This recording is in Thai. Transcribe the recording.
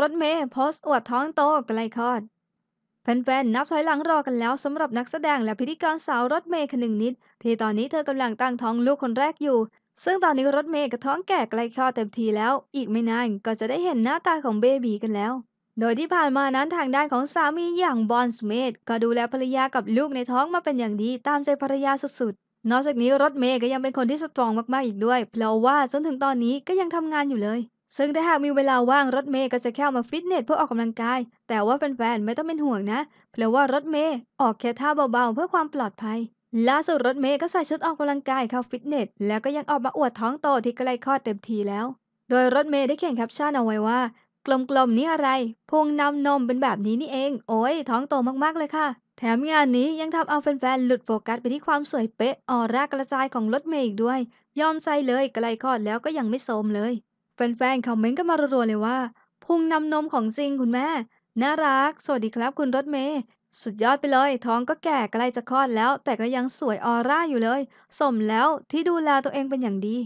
รถเมย์โพสต์อวดท้องโตใกล้คลอดแฟนๆนับถอยหลังรอกันแล้วสำหรับนักแสดงและพิธีกรสาวรถเมย์คนึงนิด ที่ตอนนี้เธอกำลังตั้งท้องลูกคนแรกอยู่ ซึ่งตอนนี้รถเมย์ก็ท้องแก่ใกล้คลอดเต็มทีแล้ว อีกไม่นานก็จะได้เห็นหน้าตาของเบบีกันแล้ว โดยที่ผ่านมานั้นทางด้านของสามีอย่างบอนสเมธก็ดูแลภรรยากับลูกในท้องมาเป็นอย่างดีตามใจภรรยาสุดๆ นอกจากนี้รถเมย์ก็ยังเป็นคนที่สตรองมากๆอีกด้วย เพราะว่าจนถึงตอนนี้ก็ยังทำงานอยู่เลย ซึ่งถ้าหากมีเวลาว่างรถเมย์ก็จะแค่มาฟิตเนสเพื่อออกกำลังกาย แต่ว่าแฟนๆไม่ต้องเป็นห่วงนะ เพราะว่ารถเมย์ออกแค่ท่าเบาๆเพื่อความปลอดภัยล่าสุดรถเมย์ก็ใส่ชุดออกกำลังกายเข้าฟิตเนส แล้วก็ยังออกมาอวดท้องโตที่ใกล้คลอดเต็มทีแล้ว โดยรถเมย์ได้เขียนแคปชั่นเอาไว้ว่า กลมๆนี่อะไรพุงนำนมเป็นแบบนี้นี่เอง โอ้ยท้องโตมากๆเลยค่ะ แถมงานนี้ยังทำเอาแฟนๆหลุดโฟกัสไปที่ความสวยเป๊ะออร่ากระจายของรถเมย์อีกด้วย ยอมใจเลยใกล้คลอดแล้วก็ยังไม่โทรมเลย แฟนๆคอมเมนต์กันมารัวๆเลยว่า พุงนำนมของจริงคุณแม่ น่ารัก สวัสดีครับคุณรถเมย์สุดยอดไปเลย ท้องก็แก่ใกล้จะคลอดแล้ว แต่ก็ยังสวยออร่าอยู่เลย สมแล้วที่ดูแลตัวเองเป็นอย่างดี